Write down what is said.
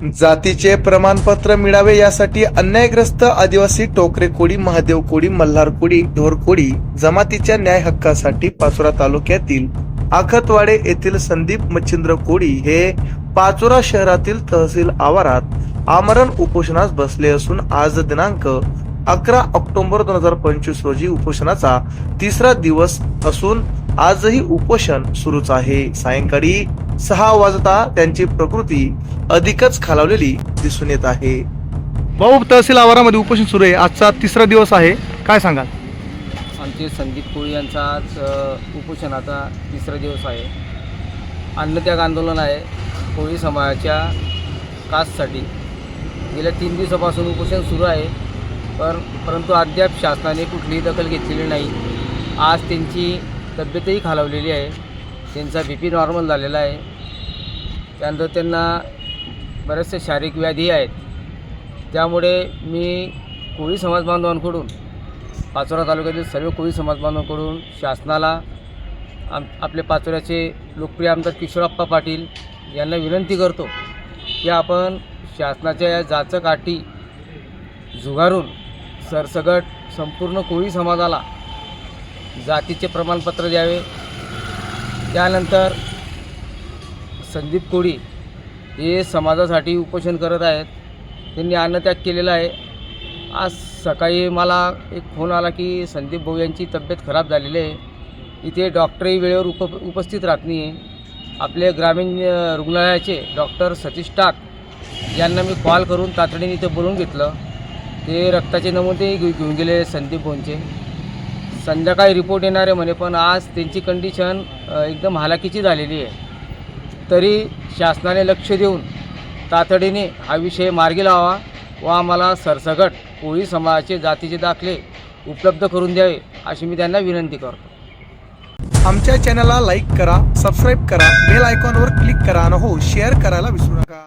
जातीचे प्रमाणपत्र मिळावे यासाठी अन्यायग्रस्त आदिवासी टोकरे कोळी महादेव कोळी मल्हार कोळी ढोर कोडी जमातीच्या न्याय हक्कासाठी पाचोरा तालुक्यातील आखतवाडे येथील संदीप मच्छिंद्र कोळी हे पाचोरा शहरातील तहसील आवारात आमरण उपोषणास बसले असून आज दिनांक अकरा ऑक्टोबर दोन हजार पंचवीस रोजी उपोषणाचा तिसरा दिवस असून आजही उपोषण सुरूच आहे. सायंकाळी सहा वाजता त्यांची प्रकृती अधिकच खालावलेली दिसून येत आहे. भाऊ तहसील आवारामध्ये उपोषण सुरू आहे. आजचा तिसरा दिवस आहे. काय सांगाल? आमचे संदीप कोळी यांचा आज अ, उपोषणाचा तिसरा दिवस आहे. अन्नत्याग आंदोलन आहे कोळी समाजाच्या कास्टसाठी. गेल्या तीन दिवसापासून उपोषण सुरू आहे. पण परंतु अद्याप शासनाने कुठलीही दखल घेतलेली नाही. आज त्यांची तब्येतही खालावलेली आहे. त्यांचा बी पी नॉर्मल झालेला आहे. त्यानंतर त्यांना बऱ्याचशा शारीरिक व्याधी आहेत. त्यामुळे मी कोळी समाज बांधवांकडून पाचोरा तालुक्यातील सर्व कोळी समाज बांधवांकडून शासनाला आम आपले पाचोऱ्याचे लोकप्रिय आमदार किशोरप्पा पाटील यांना विनंती करतो की आपण शासनाच्या या जाचकाठी झुगारून सरसगट संपूर्ण कोळी समाजाला जातीचे प्रमाणपत्र द्यावे. त्यानंतर संदीप कोळी हे समाजासाठी उपोषण करत आहेत. त्यांनी अन्नत्याग केलेला आहे. आज सकाळी मला एक फोन आला की संदीप भाऊ यांची तब्येत खराब झालेली आहे. इथे डॉक्टरही वेळेवर उप उपस्थित राहत नाही आहे आपले ग्रामीण रुग्णालयाचे डॉक्टर सतीश टाक यांना मी कॉल करून तातडीने इथे बोलून घेतलं. ते रक्ताचे नमुने घेऊन गेले संदीप भाऊंचे. संध्याकाळी रिपोर्ट येणार आहे म्हणे पण आज त्यांची कंडिशन एकदम हालाकीची झालेली आहे. तरी शासनाने लक्ष देऊन तातडीने हा विषय मार्गी लावा व आम्हाला सरसगट कोळी समाजाचे जातीचे दाखले उपलब्ध करून द्यावे अशी मी त्यांना विनंती करतो. आमच्या चॅनलला लाईक करा सबस्क्राईब करा बेल आयकॉनवर क्लिक करा आणि हो शेअर करायला विसरू नका.